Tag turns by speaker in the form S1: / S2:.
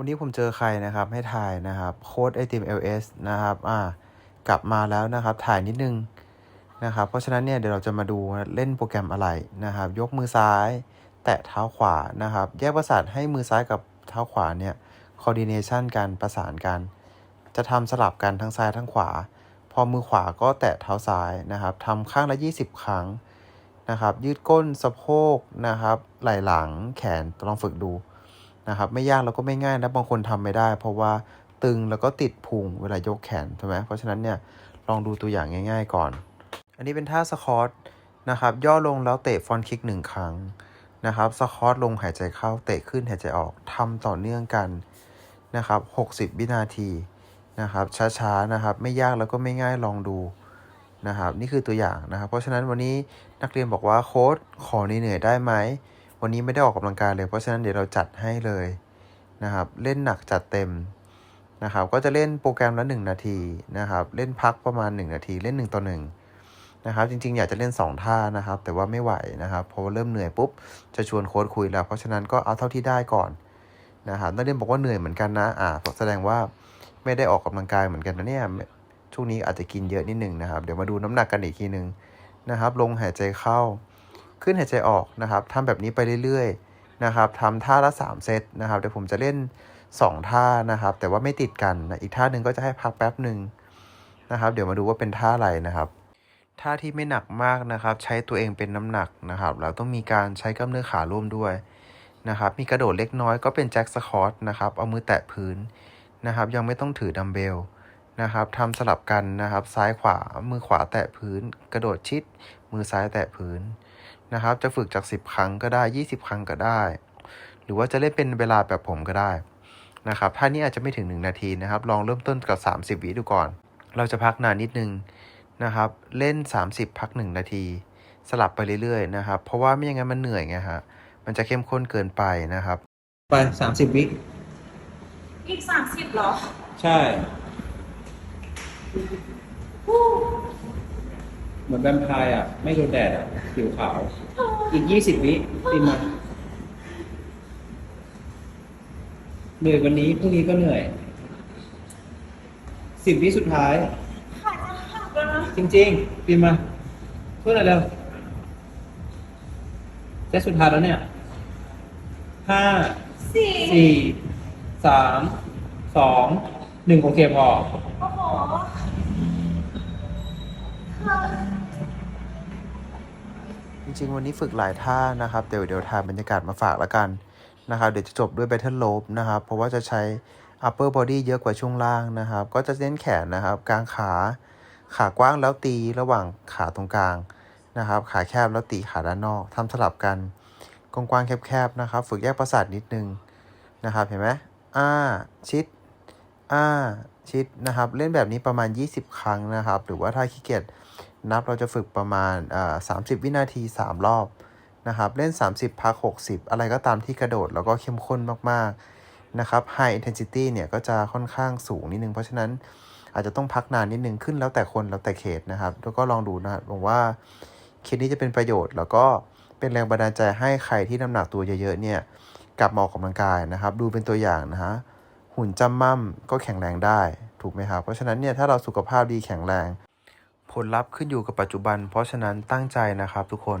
S1: วันนี้ผมเจอใครนะครับให้ถ่ายนะครับโค้ดไอติม LS นะครับอ่ากลับมาแล้วนะครับถ่ายนิดนึงนะครับเพราะฉะนั้นเนี่ยเดี๋ยวเราจะมาดูเล่นโปรแกรมอะไรนะครับ ยกมือซ้าย แตะเท้าขวานะครับ แยกประสาทให้มือซ้ายกับเท้าขวาเนี่ย coordination กันประสานกัน จะทำสลับกันทั้งซ้ายทั้งขวา พอมือขวาก็แตะเท้าซ้ายนะครับทำข้างละ 20 ครั้งนะครับ ยืดก้นสะโพกนะครับ ไหล่หลังแขนลองฝึกดู นะครับไม่ยากแล้วก็ไม่ง่ายนะบางคนทำไม่ได้ เพราะว่าตึงแล้วก็ติดพุงเวลายกแขนใช่ไหมเพราะฉะนั้นเนี่ยลองดูตัวอย่างง่าย ๆ ก่อน อันนี้เป็นท่าสควอตนะครับย่อลงแล้วเตะฟอนคิกหนึ่งครั้งนะครับสควอตลงหายใจเข้าเตะขึ้นหายใจออกทำต่อเนื่องกันนะครับ60 วินาทีนะครับช้าๆนะครับไม่ยากแล้วก็ไม่ง่ายลองดูนะครับนี่คือตัวอย่างนะครับ เพราะฉะนั้นวันนี้นักเรียนบอกว่าโค้ดขอเหนื่อยได้ไหม วันนี้ไม่ได้ออกกำลังกายเลย เพราะฉะนั้นเดี๋ยวเราจัดให้เลยนะครับ เล่นหนักจัดเต็มนะครับ ก็จะเล่นโปรแกรมละ 1 นาทีนะครับ เล่นพักประมาณ 1 นาที เล่น 1 ต่อ1นะครับ จริงๆ อยากจะเล่น 2 ท่านะครับ แต่ว่าไม่ไหวนะครับ เพราะว่าเริ่มเหนื่อยปุ๊บ จะชวนโค้ดคุยแล้ว เพราะฉะนั้นก็เอาเท่าที่ได้ก่อนนะครับนักเรียนบอกว่าเหนื่อยเหมือนกันนะ อ่าแสดงว่าไม่ได้ออกกำลังกายเหมือนกันนะเนี่ย ช่วงนี้อาจจะกินเยอะนิดหนึ่งนะครับ เดี๋ยวมาดูน้ำหนักกันอีกทีหนึ่งนะครับ ลงหายใจเข้า ขึ้นหายใจออกนะครับทำแบบนี้ไปเรื่อยๆนะครับทำท่าละ 3 เซตนะครับเดี๋ยวผมจะเล่น 2 ท่านะครับ แต่ว่าไม่ติดกันนะอีกท่าหนึ่งก็จะให้พักแป๊บหนึ่งนะครับ เดี๋ยวมาดูว่าเป็นท่าอะไรนะครับท่าที่ไม่หนักมากนะครับ ใช้ตัวเองเป็นน้ำหนักนะครับเราต้องมีการใช้กล้ามเนื้อขาร่วมด้วยนะครับ มีกระโดดเล็กน้อยก็เป็นแจ็คสคอตนะครับ เอามือแตะพื้นนะครับ ยังไม่ต้องถือดัมเบลนะครับทำสลับกันนะครับ ซ้ายขวามือขวาแตะพื้น กระโดดชิด มือซ้ายแตะพื้น นะครับ จะฝึกจาก 10 ครั้งก็ได้ 20 ครั้งก็ได้ หรือว่าจะเล่นเป็นเวลาแบบผมก็ได้นะครับท่านี้อาจจะไม่ถึง 1 นาทีนะครับ ลองเริ่มต้นกับ 30 วิดูก่อน เราจะพักนานนิดนึงนะครับ เล่น 30 พัก 1 นาที สลับไปเรื่อยๆนะครับ เพราะว่าไม่อย่างนั้นมันเหนื่อยไงฮะ มันจะเข้มข้นเกินไปนะครับ
S2: ไปสามสิบวิ
S3: อีกสามสิบเหรอ
S2: ใช่ เหมือนแวมไพร์อะ ไม่โดนแดดอะ ผิวขาว อีกยี่สิบวิตินมาเหนื่อยวันนี้พรุ่งนี้ก็เหนื่อยสิบวิสุดท้าย
S3: ขาจะหักแล้วนะ
S2: จริงๆปีนมาเพื่อนอะไรเร็วเซตสุดท้ายแล้วเนี่ยห้า
S3: สี่
S2: สี่สามสองหนึ่งโอเคพอ
S3: โอ้โห
S1: ริง ๆ วันนี้ฝึกหลายท่านะครับ เดี๋ยวเดี๋ยวถ่ายบรรยากาศมาฝากแล้วกันนะครับ เดี๋ยวจะจบด้วย Battle Rope นะครับ เพราะว่าจะใช้ upper body เยอะกว่าช่วงล่างนะครับ ก็จะเน้นแขนนะครับ กลางขา ขากว้างแล้วตีระหว่างขาตรงกลางนะครับ ขาแคบแล้วตีขาด้านนอกทำสลับกัน กว้างๆแคบๆนะครับ ฝึกแยกประสาทนิดนึงนะครับ เห็นไหมอ้าชิด อ้าชิดนะครับ เล่นแบบนี้ประมาณ 20 ครั้งนะครับ หรือว่าถ้าขี้เกียจนับเราจะฝึกประมาณอ่า30วินาที 3 รอบนะครับ เล่น 30 พัก 60 อะไรก็ตามที่กระโดดแล้วก็เข้มข้นมากๆนะครับ High intensity เนี่ยก็จะค่อนข้างสูงนิดนึง เพราะฉะนั้นอาจจะต้องพักนานนิดนึงขึ้นแล้วแต่คนแล้วแต่เขตนะครับ แล้วก็ลองดูนะครับผมว่าคลิปนี้จะเป็นประโยชน์ แล้วก็เป็นแรงบันดาลใจให้ใครที่น้ำหนักตัวเยอะๆเนี่ยกลับมาออกกำลังกายนะครับ ดูเป็นตัวอย่างนะฮะ หุ่นจำมั่มก็แข็งแรงได้ถูกไหมครับ เพราะฉะนั้นเนี่ยถ้าเราสุขภาพดีแข็งแรง ผลลัพธ์ขึ้นอยู่กับปัจจุบัน เพราะฉะนั้นตั้งใจนะครับทุกคน